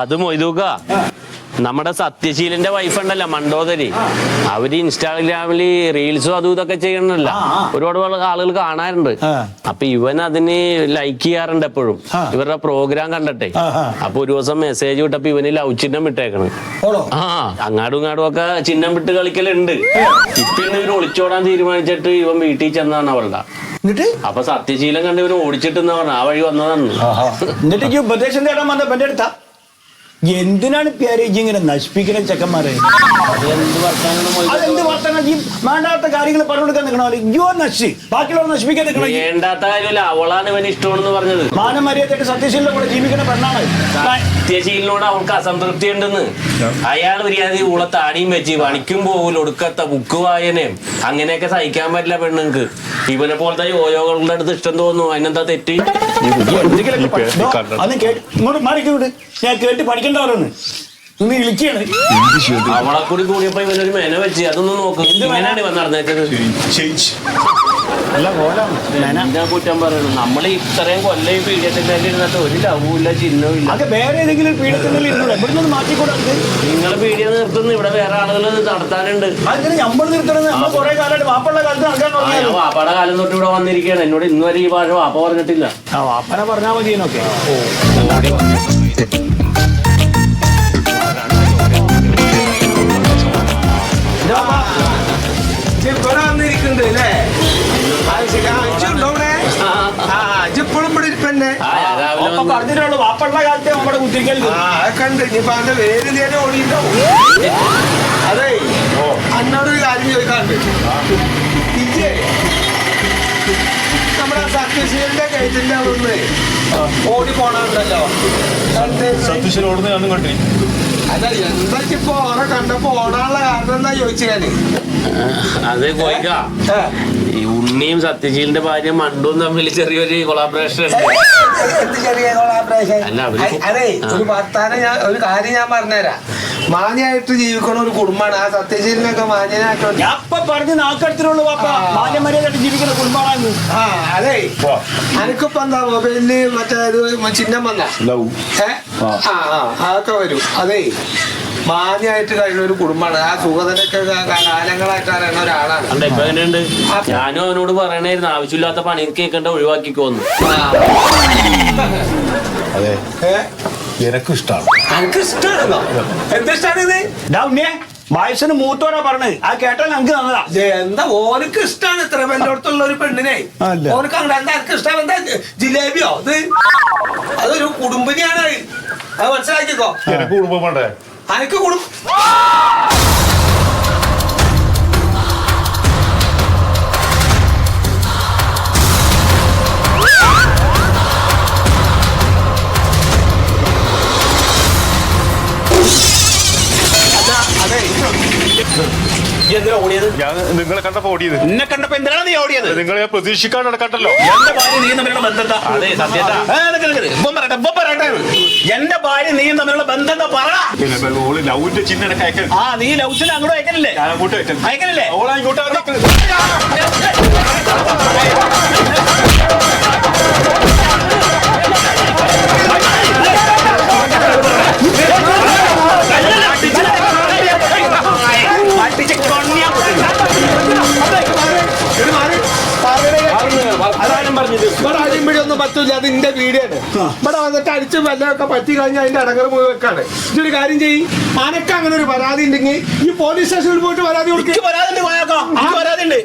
അത് മൊയ്തൂക്ക. നമ്മുടെ സത്യശീലന്റെ വൈഫ് ഉണ്ടല്ലോ മണ്ടോദരി. അവർ ഇൻസ്റ്റാഗ്രാമിൽ റീൽസും അതും ഇതൊക്കെ ചെയ്യണല്ല. ഒരുപാട് ആളുകൾ കാണാറുണ്ട്. അപ്പൊ ഇവൻ അതിന് ലൈക്ക് ചെയ്യാറുണ്ട് എപ്പോഴും. ഇവരുടെ പ്രോഗ്രാം കണ്ടട്ടെ. അപ്പൊ ഒരു ദിവസം മെസ്സേജ് വിട്ടപ്പോ ഇവന് ലവ് ചിഹ്നം വിട്ടേക്കണ് ആ അങ്ങാടും ഇങ്ങാടും ഒക്കെ ചിഹ്നം വിട്ട് കളിക്കലുണ്ട്. ഇപ്പൊ ഇവർ ഒളിച്ചോടാൻ തീരുമാനിച്ചിട്ട് ഇവൻ വീട്ടിൽ ചെന്നാണ് അവളുടെ. എന്നിട്ട്? അപ്പൊ സത്യശീലം കണ്ട് ഇവർ ഓടിച്ചിട്ടെന്ന് പറഞ്ഞു ആ വഴി വന്നതാണ്. എന്നിട്ട് ഈ ഉപദേശം തേടാൻ വന്ന എന്റെ അടുത്താ? എന്തിനാണ് പ്യാരേജ് ഇജ്ജ് ഇങ്ങനെ നശിപ്പിക്കുന്ന ചെക്കന്മാരെ? അതെന്ത് വർത്തമാനം ഈ വേണ്ടാത്ത കാര്യങ്ങൾ പറഞ്ഞു കൊടുക്കാൻ നിൽക്കണോ ഇയ്യോ നശി. ബാക്കിയുള്ളവർ നശിപ്പിക്കാൻ നിൽക്കണം വേണ്ടാത്ത കാര്യമല്ല അവളാണ് ഇവന് ഇഷ്ടമാണെന്ന് പറഞ്ഞത്. മാനമര്യാദയായിട്ട് സത്യശീലിന്റെ കൂടെ ജീവിക്കുന്ന പെണ്ണാണ്. സത്യശീലിനോട് അവൾക്ക് അസംതൃപ്തി ഉണ്ടെന്ന്. അയാൾ മര്യാദ ഉള്ള താടിയും വെച്ച് പണിക്കും പോകൂല ഒടുക്കത്ത ബുക്ക് വായനയും. അങ്ങനെയൊക്കെ സഹിക്കാൻ പറ്റില്ല പെണ്ണുങ്ങൾക്ക് ഇവനെ പോലത്തെ യോയോകളുടെ അടുത്ത് ഇഷ്ടം തോന്നുന്നു. അതിനെന്താ തെറ്റി? അത് കേട്ട് ഇങ്ങോട്ട് മാറിക്കൂട് ഞാൻ കേട്ട് ഇന്ന് ഇളിക്കാണ് അവളെ കൂടി കൂടിയപ്പോ ഇവനൊരു മെന വെച്ച് അതൊന്നും നോക്ക്. ഇങ്ങനെയാണ് ഇവൻ നടന്നേക്കുന്നത് നല്ല കോലാണ് മെന. എന്താ കുറ്റം പറയണു നമ്മൾ ഇത്രയും കൊല്ലം ഈ പീഡിയത്തിന്റെ ഇരുന്നിട്ട് ഒരു ലവും ചിഹ്നവും ഇല്ല. അത് വേറെ ഏതെങ്കിലും പീഡിയത്തിൽ ഇരുന്നൂടെ? ഇവിടെ നിന്ന് മാറ്റിക്കൂടെ അത്? നിങ്ങൾ പീഡിയ നിർത്തുന്നു. ഇവിടെ വേറെ ആളുകൾ നടത്താനുണ്ട്. നമ്മൾ നിർത്തണത്? നമ്മൾ കുറെ കാലമായിട്ട് വാപ്പുള്ള കാലത്ത് നടക്കാൻ ആ, ഞാൻ വാപ്പാടെ കാലം തൊട്ട് ഇവിടെ വന്നിരിക്കുകയാണ്. എന്നോട് ഇന്നുവരെ ഈ ഭാഷ വാപ്പ പറഞ്ഞിട്ടില്ല. ആ വാപ്പനെ പറഞ്ഞാൽ മതി എന്നൊക്കെ പറഞ്ഞിട്ടുള്ളൂ വാപ്പുള്ള കാലത്തെ നമ്മുടെ കുത്തിരിക്കൽ ഉണ്ട് ഇനിയിപ്പോ അതിന്റെ വേര് നേരെ ഓടിയിട്ടുണ്ടാവും. അതെ. അന്നോടൊരു കാര്യം ചോദിക്കാണ്ട്. ഇജ്ജേ നമ്മുടെ സത്യശീലിന്റെ കയറ്റിന്റെ അവിടുന്ന് ഓടി പോണുണ്ടല്ലോ സത്യശീലോടുന്ന് ഞാനും കണ്ടിരിക്കും അല്ല എന്താ ഇപ്പൊ ഓനെ കണ്ടപ്പോ ഓടാനുള്ള കാരണം എന്താ ചോദിച്ചു ഞാൻ? അത് പോയിക്ക ഈ ഉണ്ണിയും സത്യശീലിന്റെ ഭാര്യ മണ്ടും തമ്മിൽ ചെറിയൊരു കൊളാബറേഷൻ ഉണ്ട്. എന്ത് ചെറിയ കൊളാബറേഷൻ അതെ ഒരു വർത്താനം ഞാൻ ഒരു കാര്യം ഞാൻ പറഞ്ഞുതരാം. മാന്യായിട്ട് ജീവിക്കണ ഒരു കുടുംബമാണ് ആ സത്യശീലനൊക്കെ മാന്യനായിട്ട് പറഞ്ഞ് നാക്കടത്തിലുള്ളൂ മര്യാദയായിട്ട് ജീവിക്കുന്ന കുടുംബമാണ് ആ അതെ. അനക്കിപ്പോ എന്താ മൊബൈലിൽ മറ്റേ ഇത് ചിഹ്നം വന്ന? ലവ്. ഏ? ആ. ആ അതൊക്കെ വരും. അതേ മാന്യായിട്ട് കഴിയുന്ന ഒരു കുടുംബമാണ്. ആ സുഖതനൊക്കെ കാലങ്ങളായിട്ട് അറിയുന്ന ഒരാളാണ്. കണ്ട ഇപ്പൊ എങ്ങനെയുണ്ട്? ഞാനും അവനോട് പറയണായിരുന്നു. ആവശ്യമില്ലാത്ത പണി കേൾക്കണ്ട ഒഴിവാക്കിക്കോന്ന് അതെ. ഏ? എനക്കും ഇഷ്ടമാണ് അനക്ക് ഇഷ്ടമാണെന്നോ എന്തിഷ്ടാണ് ഇത്? ഡാ. വയസ്സിന് മൂത്തോരാ പറഞ്ഞത്. ആ കേട്ടാൽ നമുക്ക് നല്ലതാ. എന്താ ഓനക്ക് ഇഷ്ടമാണ് ഇത്ര എന്റെ അടുത്തുള്ള ഒരു പെണ്ണിനെ. അല്ല. ഓനക്ക് അങ്ങനെ എന്താ എനിക്ക് ഇഷ്ടം? എന്താ ജിലേബിയോ? ഇത്? അതൊരു കുടുംബിനിയാണ്. അത്. അത് മനസ്സിലാക്കിക്കോ. എനക്ക് കുടുംബം വേണ്ടേ? അനക്ക് കുടുംബം നിങ്ങളെ കണ്ടപ്പോ ഓടിയത്? എന്നെ കണ്ടപ്പോ എന്തിനാണ് നീ ഓടിയത്? നിങ്ങളെ ഞാൻ പ്രതീക്ഷിക്കാൻ നടക്കട്ടല്ലോ എന്റെ ഭാര്യ നീ തമ്മിലുള്ള ബന്ധം അതെ. ഇപ്പം പറയട്ടെ, ഇപ്പം പറയട്ടെ. എന്റെ ഭാര്യ നീ തമ്മിലുള്ള ബന്ധം എന്താ പറ. പിന്നെ ഓൾ ലവിന്റെ ചിഹ്നം എനക്ക് ആ നീ ലൗസിന് അങ്ങോട്ട് അയക്കലില്ലേ? ഞാൻ അങ്ങോട്ട് ഓളെ ഇങ്ങോട്ട് അയക്കാൻ. ഒന്നും പറ്റൂല അത് എന്റെ വീടാണ് ഇവിടെ വന്നിട്ട് അടിച്ചും വല്ലതൊക്കെ പറ്റി കഴിഞ്ഞാൽ അതിന്റെ അടങ്ങൾ പോയി വെക്കാണ് ഇതൊരു കാര്യം ചെയ്യും അനക്ക് അങ്ങനെ ഒരു പരാതി ഉണ്ടെങ്കിൽ ഈ പോലീസ് സ്റ്റേഷനിൽ പോയിട്ട് പരാതി കൊടുക്കും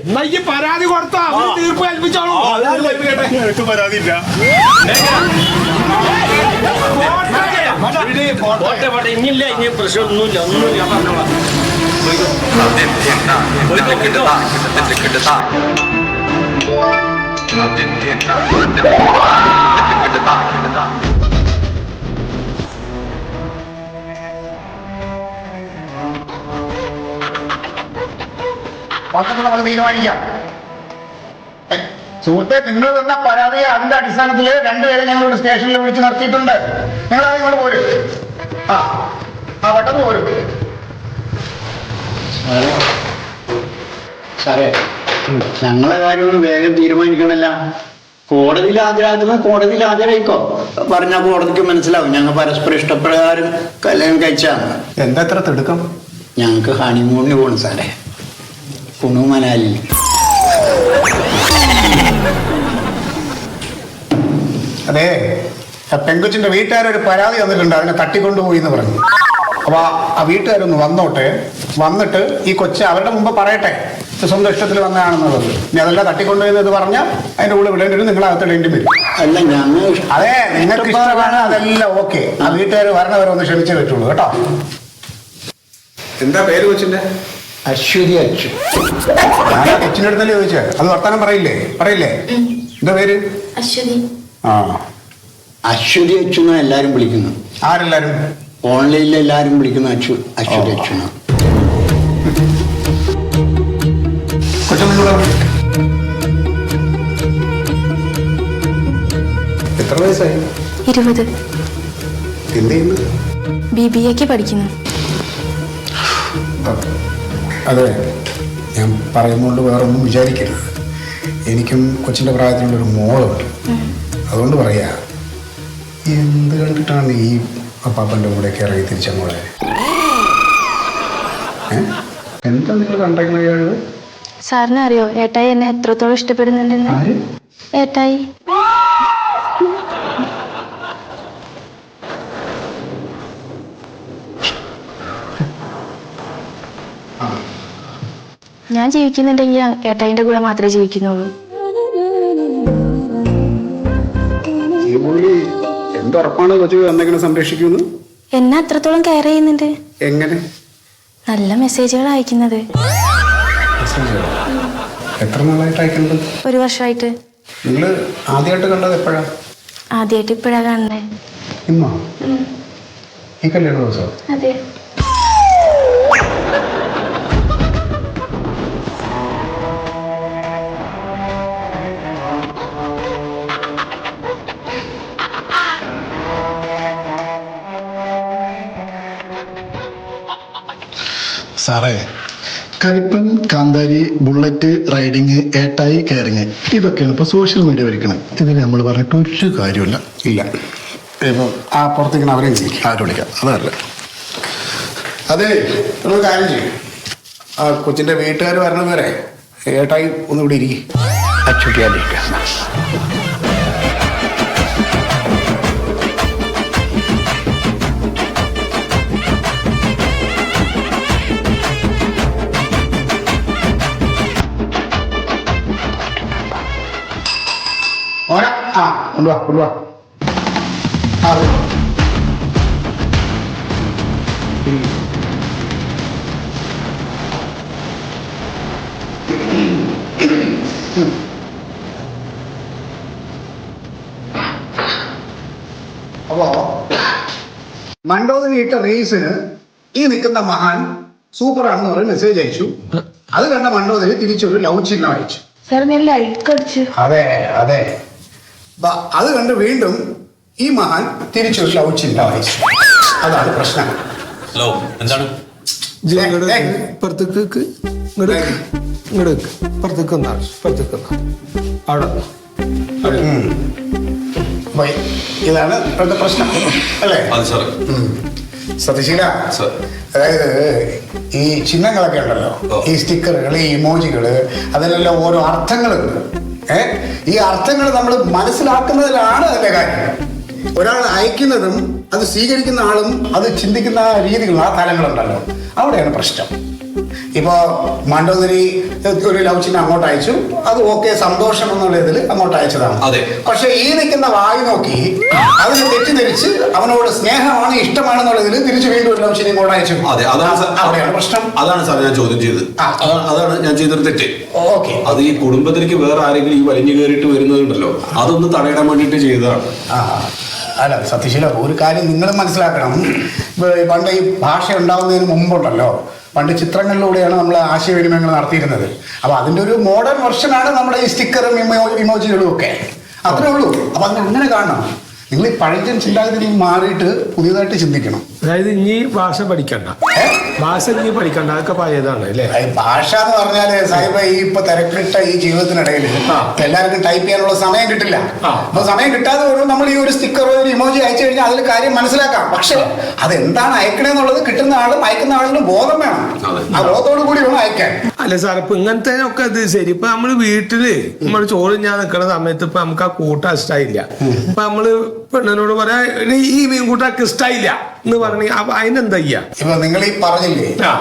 എന്നാ ഈ പരാതി കൊടുത്താ അവർ തീർപ്പ് കൽപ്പിച്ചോളൂ ഇനിയില്ല ഇനി പ്രശ്നമൊന്നുമില്ല ഒന്നും ഞാൻ പറഞ്ഞോളാം സുഹൃത്തെ നിങ്ങൾ തന്ന പരാതിയെ അതിന്റെ അടിസ്ഥാനത്തിൽ രണ്ടുപേരെ ഞങ്ങളുടെ സ്റ്റേഷനിൽ വിളിച്ച് നിർത്തിയിട്ടുണ്ട്. നിങ്ങൾ അത് ഇങ്ങോട്ട് പോരും. ആ ആ പെട്ടെന്ന് പോരും. സാറേ ഞങ്ങളെ കാര്യമൊന്നും വേഗം തീരുമാനിക്കണല്ല. കോടതിയിൽ ഹാജരാക്കുന്ന കോടതിയിൽ ഹാജരായിക്കോ. പറഞ്ഞ കോടതിക്ക് മനസ്സിലാവും. ഞങ്ങൾ പരസ്പരം ഇഷ്ടപ്രകാരം കല്യാണം കഴിച്ചാണ്. എന്താ എത്ര തിടുക്കം? ഞങ്ങൾക്ക് ഹണിമൂണിന് പോകണം സാറേ. കുണു മനാലി. അതെ പെങ്കുച്ചിന്റെ വീട്ടുകാരൊരു പരാതി തന്നിട്ടുണ്ട്. അതിനെ തട്ടിക്കൊണ്ടുപോയി എന്ന് പറഞ്ഞു. അപ്പൊ ആ- വീട്ടുകാരൊന്ന് വന്നോട്ടെ. വന്നിട്ട് ഈ കൊച്ചു അവരുടെ മുമ്പ് പറയട്ടെ. സ്വന്തം ഇഷ്ടത്തിൽ വന്നതാണെന്നുള്ളത്. ഇനി അതല്ല തട്ടിക്കൊണ്ടുവരുന്നത് പറഞ്ഞാൽ അതിന്റെ കൂടെ വിടേണ്ടി വരും നിങ്ങൾ അകത്തിടേണ്ടി വരും. അല്ല ഞങ്ങൾ അതെ നിങ്ങൾക്ക് ഇഷ്ടമാണ് അതെല്ലാം ഓക്കെ. ആ വീട്ടുകാർ വരണവരെ ഒന്ന് ക്ഷമിച്ചേ പറ്റുള്ളൂ കേട്ടോ. എന്താ പേര് കൊച്ചിന്റെ അശ്വതി അച്ചു. ഞാൻ കൊച്ചിന്റെ അടുത്തല്ലേ ചോദിച്ചേ. അത് വർത്താനം പറയില്ലേ? പറയില്ലേ? എന്താ പേര്? അശ്വതി. ആ. അശ്വതി അച്ചു എന്നാണ് എല്ലാരും വിളിക്കുന്നു ആരെല്ലാരും ഓൺലൈനിൽ എല്ലാരും വിളിക്കുന്ന അച്ചു അശ്വതി അച്ചു എന്നാണ്. എത്ര വയസ്സായി? ഇരുപത്. എന്ത് ചെയ്യുന്നു? ബി ബി എക്ക് പഠിക്കുന്നു. അതെ. ഞാൻ പറയുന്നതുകൊണ്ട് വേറൊന്നും വിചാരിക്കരുത്. എനിക്കും കൊച്ചിന്റെ പ്രായത്തിലുള്ളൊരു മോളുണ്ട്. അതുകൊണ്ട് പറയാ എന്ത് കണ്ടിട്ടാണ് ഈ അപ്പാപ്പന്റെ കൂടെയൊക്കെ ഇറങ്ങി തിരിച്ചങ്ങോടെ എന്താ നിങ്ങൾ കണ്ടേക്കണ കഴിവ് സാറിന് അറിയോ ഏട്ടായി എന്നെ എത്രത്തോളം ഇഷ്ടപ്പെടുന്നുണ്ടെന്ന്? ഏട്ടായി. ഞാൻ ജീവിക്കുന്നുണ്ടെങ്കിൽ ഏട്ടായിന്റെ കൂടെ മാത്രമേ ജീവിക്കുന്നുള്ളൂ. എന്തുറപ്പാണ് കൊച്ചു സംരക്ഷിക്കുന്നു എന്നെ അത്രത്തോളം കെയർ ചെയ്യുന്നുണ്ട്. എങ്ങനെ? നല്ല മെസ്സേജുകൾ അയക്കുന്നത്. എത്ര നാളായിട്ട് അയക്കുന്നത്? ഒരു വർഷമായിട്ട്. നിങ്ങൾ ആദ്യമായിട്ട് കണ്ടത് എപ്പോഴാ? ആദ്യമായിട്ട് ഇപ്പോഴാ കാണുന്നേ. ഇന്നോ? ഈ കല്യാണ ദിവസം? അതെ. സാറേ കരിപ്പൻ കാന്താരി ബുള്ളറ്റ് റൈഡിങ് ഏട്ടായി കയറിങ്. ഇതൊക്കെയാണ് ഇപ്പോൾ സോഷ്യൽ മീഡിയ വരിക്കണം ഇതിന് നമ്മൾ പറഞ്ഞിട്ട് ഒരു കാര്യമില്ല ഇല്ല. ഇപ്പം ആ പുറത്തേക്ക് അവരെയും ചെയ്യും ആരും വിളിക്കാം അതല്ല അതെ നമ്മൾ കാര്യം ചെയ്യും. ആ കൊച്ചിന്റെ വീട്ടുകാർ വരണത് വരെ ഏട്ടായി ഒന്ന് ഇവിടെ ഇരിക്കും. അച്ചുട്ടിയാലിരിക്കാം കൊണ്ടുവാ കൊണ്ടുവാ. അപ്പോ മണ്ടോതിരി ഇട്ട റേസിന് ഈ നിൽക്കുന്ന മഹാൻ സൂപ്പർ ആണെന്ന് പറഞ്ഞ് മെസ്സേജ് അയച്ചു. അത് കണ്ട മണ്ടോതിരി തിരിച്ചൊരു ലവ് ചിഹ്നം അയച്ചു. അതെ അതെ. അത് കണ്ട് വീണ്ടും ഈ മഹാൻ തിരിച്ചു ലവ് ചിന്ത വായിച്ചു. അതാണ് പ്രശ്നം. ഹലോ എന്താണ്? ഇങ്ങോട്ട് അവിടെ ഇതാണ് ഇപ്പോഴത്തെ പ്രശ്നം. അല്ലേ? സത്യശീല സർ. അതായത് ഈ ചിഹ്നങ്ങളൊക്കെ ഉണ്ടല്ലോ. ഈ സ്റ്റിക്കറുകൾ ഈ ഇമോജികൾ അതിലെല്ലാം ഓരോ അർത്ഥങ്ങളുണ്ട്. ഏ? ഈ അർത്ഥങ്ങൾ നമ്മൾ മനസ്സിലാക്കുന്നതിലാണ് അതിന്റെ കാര്യം. ഒരാൾ അയക്കുന്നതും അത് സ്വീകരിക്കുന്ന ആളും അത് ചിന്തിക്കുന്ന ആ രീതികളും ആ തലങ്ങളുണ്ടല്ലോ. അവിടെയാണ് പ്രശ്നം. ഇപ്പോ മണ്ടോദരി ഒരു ലവ് ചിഹ്നം അങ്ങോട്ട് അയച്ചു. അത് ഓക്കെ സന്തോഷം എന്നുള്ള ഇതിൽ അങ്ങോട്ട് അയച്ചതാണ്. അതെ. പക്ഷെ ഈ നിൽക്കുന്ന വായി നോക്കി അതിന് തെറ്റിദ്ധരിച്ച് അവനോട് സ്നേഹമാണ് ഇഷ്ടമാണെന്നുള്ളതിൽ തിരിച്ചു വീണ്ടും ഒരു ലവ് ചിഹ്നം ഇങ്ങോട്ട് അയച്ചു. അതെ അതാണ് അവിടെയാണ് പ്രശ്നം. അതാണ് സാർ ഞാൻ ചോദ്യം ചെയ്തത്. അതാണ് ഞാൻ ചെയ്തൊരു തെറ്റ്. ഓക്കെ. അത് ഈ കുടുംബത്തിലേക്ക് വേറെ ആരെങ്കിലും ഈ വലിഞ്ഞു കയറിയിട്ട് വരുന്നതുണ്ടല്ലോ. അതൊന്ന് തടയിടാൻ വേണ്ടിയിട്ട് ചെയ്തതാണ്. അല്ല സത്യശീല ഒരു കാര്യം നിങ്ങൾ മനസ്സിലാക്കണം. പണ്ട് ഈ ഭാഷ ഉണ്ടാവുന്നതിന് മുമ്പുണ്ടല്ലോ. പണ്ട് ചിത്രങ്ങളിലൂടെയാണ് നമ്മൾ ആശയവിനിമയങ്ങൾ നടത്തിയിരുന്നത്. അപ്പൊ അതിന്റെ ഒരു മോഡേൺ വെർഷനാണ് നമ്മുടെ ഈ സ്റ്റിക്കറും ഇമോജികളും ഒക്കെ. അത്രേ ഉള്ളൂ. അപ്പൊ അതിന് അങ്ങനെ കാണണം. നിങ്ങൾ ഈ പഴഞ്ചൻ ചിന്താഗതി മാറിയിട്ട് പുതിയതായിട്ട് ചിന്തിക്കണം. അതായത് ഇനി ഭാഷ പഠിക്കണ്ട. ഭാഷ ഇനി പഠിക്കണ്ട. അതൊക്കെ പഴയതാണ് അല്ലേ? ഭാഷ എന്ന് പറഞ്ഞാൽ സാഹിബ ഈ ഇപ്പൊ തിരക്കിട്ട ഈ ജീവിതത്തിനിടയിൽ എല്ലാവർക്കും ടൈപ്പ് ചെയ്യാനുള്ള സമയം കിട്ടില്ല. അപ്പൊ സമയം കിട്ടാതെ വരുമ്പോൾ നമ്മൾ ഈ ഒരു സ്റ്റിക്കറോ ഒരു ഇമോജി അയച്ചു കഴിഞ്ഞാൽ അതിൽ കാര്യം മനസ്സിലാക്കാം. പക്ഷെ അതെന്താണ് അയക്കണേന്നുള്ളത് കിട്ടുന്ന ആളും അയക്കുന്ന ആളിനും ബോധം വേണം. ആ ബോധത്തോടു കൂടി വേണം അയക്കാൻ. അല്ല സാർ ഇപ്പൊ ഇങ്ങനത്തെ ഒക്കെ ഇത് ശരി. ഇപ്പൊ നമ്മൾ വീട്ടിൽ നമ്മൾ ചോറ് ഞാൻ നിൽക്കുന്ന സമയത്ത് ഇപ്പൊ നമുക്ക് ആ കൂട്ട ഇഷ്ടമായില്ല ഇപ്പൊ നമ്മൾ പെണ്ണിനോട് പറയാ "എടീ, ഈ മീൻ കൂട്ടൊക്കെ ഇഷ്ടമായില്ല എന്ന് പറഞ്ഞ അപ്പൊ അതിനെന്താ ചെയ്യാ? ഇപ്പൊ നിങ്ങൾ ഈ പറഞ്ഞില്ലേ? ആ.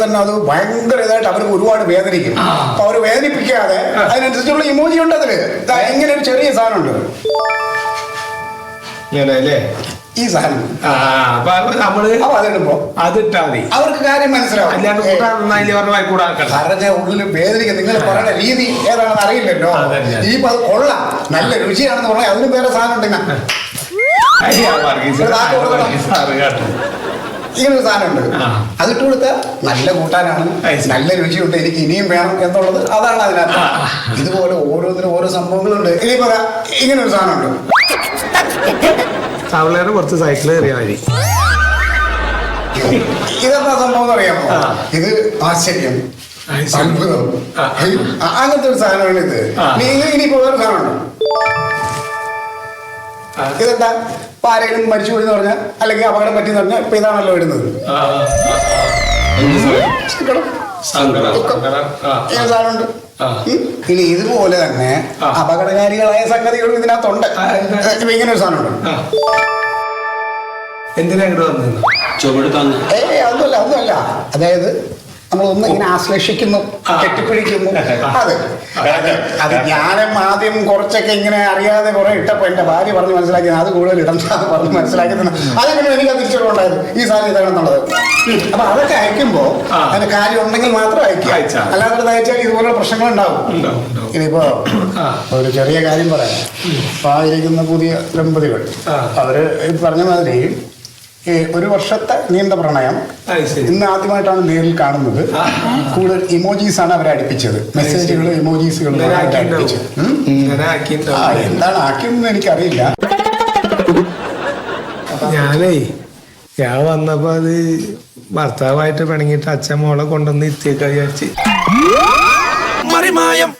തന്നെ അത് ഭയങ്കര ഇതായിട്ട് അവർക്ക് ഒരുപാട് വേദനിക്കും. അപ്പൊ അവർ വേദനിപ്പിക്കാതെ അതിനനുസരിച്ചുള്ള ഇമോജി ഉണ്ട് അതിൽ. ഇങ്ങനെ ഒരു ചെറിയ സാധനം ഉണ്ട്. അല്ലേ? ഈ സാധനം. അപ്പൊ അതിടുമ്പോ അതിട്ടാ മതി. അവർക്ക് കാര്യം മനസ്സിലാവും. അല്ലാണ്ട് നന്നായില്ലേ പറഞ്ഞ കൂടാക്കണം പറഞ്ഞ ഉള്ളിൽ വേദനിക്കും നിങ്ങൾ പറയുന്ന രീതി ഏതാണെന്ന് അറിയില്ലല്ലോ. ഈ അത് കൊള്ളാം. നല്ല രുചിയാണെന്ന് പറഞ്ഞാൽ അതിന് വേറെ സാധനം ഉണ്ടെങ്കിൽ ഇങ്ങനൊരു സാധനമുണ്ട്. അതിട്ട് കൊടുത്താൽ നല്ല കൂട്ടാനാണ്. നല്ല രുചിയുണ്ട്. എനിക്ക് ഇനിയും വേണം എന്നുള്ളത് അതാണ് അതിനകത്ത്. ഇതുപോലെ ഓരോന്നിനും ഓരോ സംഭവങ്ങളുണ്ട്. ഇനി പറ ഇങ്ങനൊരു ഒരു സാധനമുണ്ട് തവളയുടെ കുറച്ച് സൈക്കിൾ കയറിയാൽ മതി. ഇതെന്താ സംഭവം അറിയാമോ? ഇത് ആശ്ചര്യം. അത്ഭുതം. അങ്ങനത്തെ ഒരു സാധനമാണ് ഇത്. ആ. നീ ഇത് ഇനിയിപ്പോ വേറെ സാധനമാണ്. ഇതെന്താ? ഇപ്പൊ ആരെങ്കിലും മരിച്ചു പോയി എന്ന് പറഞ്ഞാൽ അല്ലെങ്കിൽ അപകടം പറ്റി എന്ന് പറഞ്ഞാൽ ഇപ്പൊ ഇതാണല്ലോ ഇടുന്നത്. സാധനമുണ്ട്. ഇനി ഇതുപോലെ തന്നെ അപകടകാരികളായ സംഗതികളും ഇതിനകത്തുണ്ട്? ഇങ്ങനെ ഒരു സാധനമുണ്ട്. എന്തിനാ ഇങ്ങോട്ട് വന്നത് ചുവടുത്താന്ന് ഏ അതല്ല അതല്ല അതായത് നമ്മൾ ഒന്ന് ഇങ്ങനെ ആശ്ലേഷിക്കുന്നു കെട്ടിപ്പിടിക്കുന്നു. അതെ. അത്. ഞാനും ആദ്യം കുറച്ചൊക്കെ ഇങ്ങനെ അറിയാതെ കുറെ ഇട്ടപ്പോ എന്റെ ഭാര്യ പറഞ്ഞ് മനസ്സിലാക്കി അത് കൂടുതൽ ഇടം പറഞ്ഞ് മനസ്സിലാക്കി തന്നെ അതെങ്ങനെ എനിക്ക് ഉണ്ടായിരുന്നു ഈ സാധനം ഇതാണെന്നുള്ളത് അപ്പൊ അതൊക്കെ അയക്കുമ്പോ. അതിന് കാര്യം ഉണ്ടെങ്കിൽ മാത്രം അയക്കുക. അല്ലാതെ അയച്ചാൽ ഇതുപോലെ പ്രശ്നങ്ങൾ ഉണ്ടാവും. ഇനിയിപ്പോ ഒരു ചെറിയ കാര്യം പറയാം. ഇപ്പൊ ആയിരിക്കുന്ന പുതിയ ദമ്പതികൾ. അവർ പറഞ്ഞ മാതിരി ഈ ഒരു വർഷത്തെ നീണ്ട പ്രണയം. ഇന്ന് ആദ്യമായിട്ടാണ് നേരിൽ കാണുന്നത്. കൂടുതൽ ഇമോജീസ് ആണ് അവരെ അടുപ്പിച്ചത്. മെസ്സേജുകൾ ഇമോജീസുകൾ അടുപ്പിച്ചത്. ആ എന്താണ് ആക്കിയെന്ന് എനിക്കറിയില്ല. ഞാനേ ഞാൻ വന്നപ്പോ അത് ഭർത്താവായിട്ട് പിണങ്ങിയിട്ട് അച്ഛൻ മോളെ കൊണ്ടുവന്ന് ഇത്തിയൊക്കെ വിചാരിച്ച്. മറിമായം.